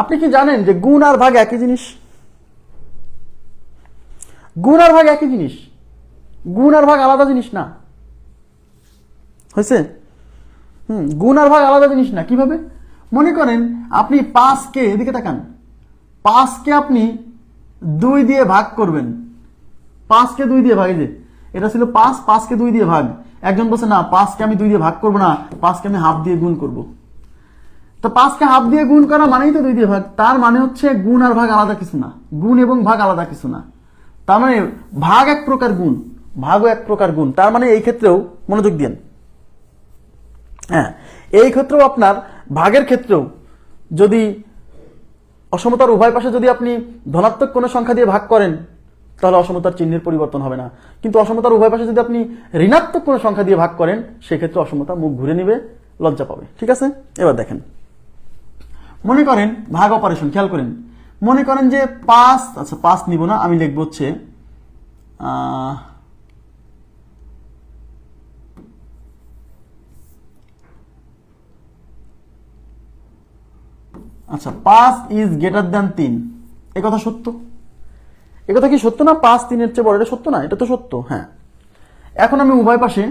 আপনি কি জানেন যে গুণ আর ভাগ একই জিনিস? গুণ আর ভাগ একই জিনিস। গুণ আর ভাগ আলাদা জিনিস না। হয়েছে? হুম, গুণ আর ভাগ আলাদা জিনিস না। কীভাবে? মনে করেন আপনি পাঁচকে এদিকে তাকান। পাঁচকে আপনি দুই দিয়ে ভাগ করবেন। পাঁচকে দুই দিয়ে ভাগ যে, এটা ছিল পাঁচ, পাঁচকে দুই দিয়ে ভাগ। একজন বলছে, না, পাঁচকে আমি দুই দিয়ে ভাগ করব না, পাঁচকে আমি হাফ দিয়ে গুণ করব। তো পাঁচকে হাফ দিয়ে গুণ করা মানেই তো দুই দিয়ে ভাগ। তার মানে হচ্ছে গুণ আর ভাগ আলাদা কিছু না। গুণ এবং ভাগ আলাদা কিছু না। তার মানে ভাগ এক প্রকার গুণ, ভাগও এক প্রকার গুণ। তার মানে এই ক্ষেত্রেও মনোযোগ দিন হ্যাঁ এই ক্ষেত্রেও আপনার ভাগের ক্ষেত্রেও যদি অসমতার উভয় পাশে যদি আপনি ধনাত্মক কোনো সংখ্যা দিয়ে ভাগ করেন, তাহলে অসমতার চিহ্নের পরিবর্তন হবে না। কিন্তু অসমতার উভয় পাশে যদি আপনি ঋণাত্মক কোনো সংখ্যা দিয়ে ভাগ করেন, সেক্ষেত্রে অসমতা মুখ ঘুরে নিবে, লজ্জা পাবে। ঠিক আছে? এবার দেখেন। মনে করেন, ভাগ অপারেশন খেয়াল করেন। মনে করেন যে পাঁচ আচ্ছা পাঁচ নিব না, আমি লিখব হচ্ছে আচ্ছা পাঁচ ইজ গ্রেটার দ্যান তিন। এ কথা সত্য? এ কথা কি সত্য না পাঁচ তিনের চেয়ে বড়? এটা সত্য না, এটা তো সত্য হ্যাঁ। এখন আমি উভয় পাশে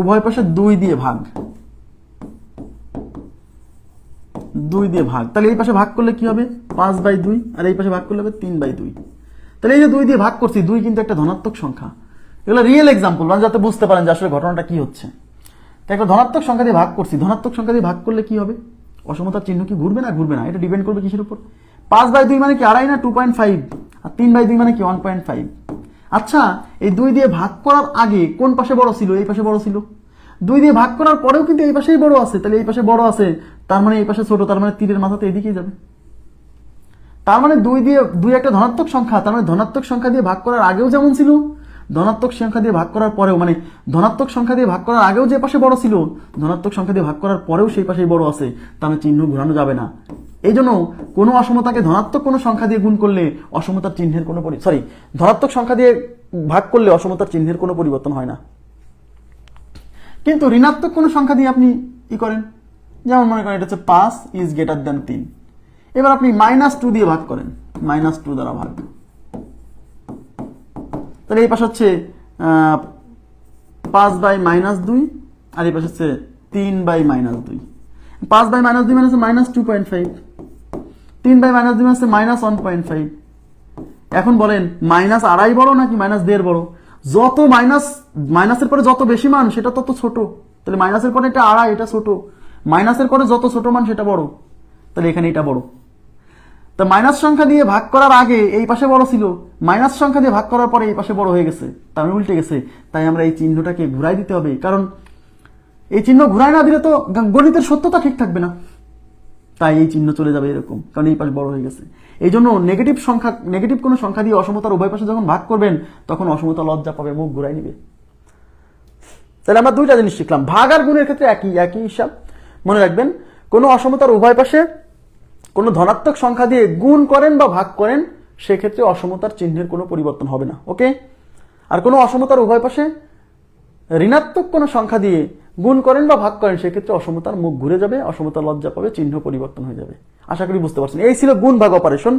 উভয় পাশে দুই দিয়ে ভাগ। দুই দিয়ে ভাগ। তাহলে এই পাশে ভাগ করলে কি হবে? পাঁচ বাই দুই, আর এই পাশে ভাগ করলে হবে তিন বাই দুই। তাহলে এই যে দুই দিয়ে ভাগ করছি, দুই কিন্তু একটা ধনাত্মক সংখ্যা। এগুলো রিয়েল এক্সাম্পল মানে যাতে বুঝতে পারেন যে আসলে ঘটনাটা কি হচ্ছে। তাই একটা ধনাত্মক সংখ্যা দিয়ে ভাগ করছি, ধনাত্মক সংখ্যা দিয়ে ভাগ করলে কি হবে? অসমতার চিহ্ন কি ঘুরবে না ঘুরবে না? এটা ডিপেন্ড করবে কিসের উপর? পাঁচ বাই দুই মানে কি আড়াই না টু পয়েন্ট ফাইভ আর তিন বাই দুই মানে কি ওয়ান পয়েন্ট ফাইভ আচ্ছা এই দুই দিয়ে ভাগ করার আগে কোন পাশে বড় ছিল? এই পাশে বড় ছিল? দুই দিয়ে ভাগ করার পরেও কিন্তু এই পাশেই বড় আছে, তাহলে এই পাশে বড় আছে, তার মানে এই পাশে ছোট, তার মানে তীরের মাথাতে এদিকেই যাবে। তার মানে দুই দিয়ে, দুই একটা ধনাত্মক সংখ্যা, তার মানে ধনাত্মক সংখ্যা দিয়ে ভাগ করার আগেও যেমন ছিল, ধনাত্মক সংখ্যা দিয়ে ভাগ করার পরেও মানে ধনাত্মক সংখ্যা দিয়ে ভাগ করার আগেও যে পাশে বড় ছিল, ধনাত্মক সংখ্যা দিয়ে ভাগ করার পরেও সেই পাশেই বড় আছে, তার মানে চিহ্ন ঘোরানো যাবে না। এই জন্য কোনো অসমতাকে ধনাত্মক কোনো সংখ্যা দিয়ে গুণ করলে অসমতার চিহ্নের কোনো সরি ধনাত্মক সংখ্যা দিয়ে ভাগ করলে অসমতার চিহ্নের কোনো পরিবর্তন হয় না। কিন্তু ঋণাত্মক কোনো সংখ্যা দিয়ে আপনি ই করেন। যেমন মনে করেন এটা হচ্ছে পাঁচ ইজ গ্রেটার দ্যান তিন। এবার আপনি মাইনাস টু দিয়ে ভাগ করেন। মাইনাস টু দ্বারা ভাগ তাহলে এই পাশে হচ্ছে পাঁচ বাই মাইনাস দুই, আর এই পাশে হচ্ছে তিন বাই মাইনাস দুই। পাঁচ বাই মাইনাস দুই মানে মাইনাস টু পয়েন্ট ফাইভ তিন বাই মাইনাস দুই মানে মাইনাস ওয়ান পয়েন্ট ফাইভ এখন বলেন মাইনাস আড়াই বড় নাকি মাইনাস দেড় বড়? যত মাইনাস, মাইনাসের পরে যত বেশি মান, সেটা তত ছোট। তাহলে মাইনাসের পরে এটা আড়াই, এটা ছোট। মাইনাসের পরে যত ছোট মান, সেটা বড়। তাহলে এখানে এটা বড়। তা মাইনাস সংখ্যা দিয়ে ভাগ করার আগে এই পাশে বড় ছিল। মাইনাস সংখ্যা দিয়ে ভাগ করার পরে এই পাশে বড় হয়ে গেছে। তার মানে উল্টে গেছে। তাই আমরা এই চিহ্নটাকে ঘুরাই দিতে হবে। কারণ এই চিহ্ন ঘুরাই না দিলে তো গণিতের সত্যতা ঠিক থাকবে না। তাই এই চিহ্ন চলে যাবে এরকম, কারণ এই পাশ বড় হয়ে গেছে। এই জন্য নেগেটিভ সংখ্যা নেগেটিভ কোনো সংখ্যা দিয়ে অসমতার উভয় পাশে যখন ভাগ করবেন, তখন অসমতা লজ্জা পাবে, মুখ ঘুরাই নিবে। তাহলে আমরা দুইটা জিনিস শিখলাম। ভাগ আর গুণের ক্ষেত্রে একই একই হিসাব। মনে রাখবেন, কোনো অসমতার উভয় পাশে কোনো ধনাত্মক সংখ্যা দিয়ে গুণ করেন বা ভাগ করেন, সেক্ষেত্রে অসমতার চিহ্নের কোনো পরিবর্তন হবে না ওকে আর কোনো অসমতার উভয় পাশে ঋণাত্মক কোনো সংখ্যা দিয়ে গুণ করেন বা ভাগ করেন, সেক্ষেত্রে অসমতার মুখ ঘুরে যাবে অসমতা লজ্জা পাবে, চিহ্ন পরিবর্তন হয়ে যাবে। আশা করি বুঝতে পারছেন। এই ছিল গুণ ভাগ অপারেশন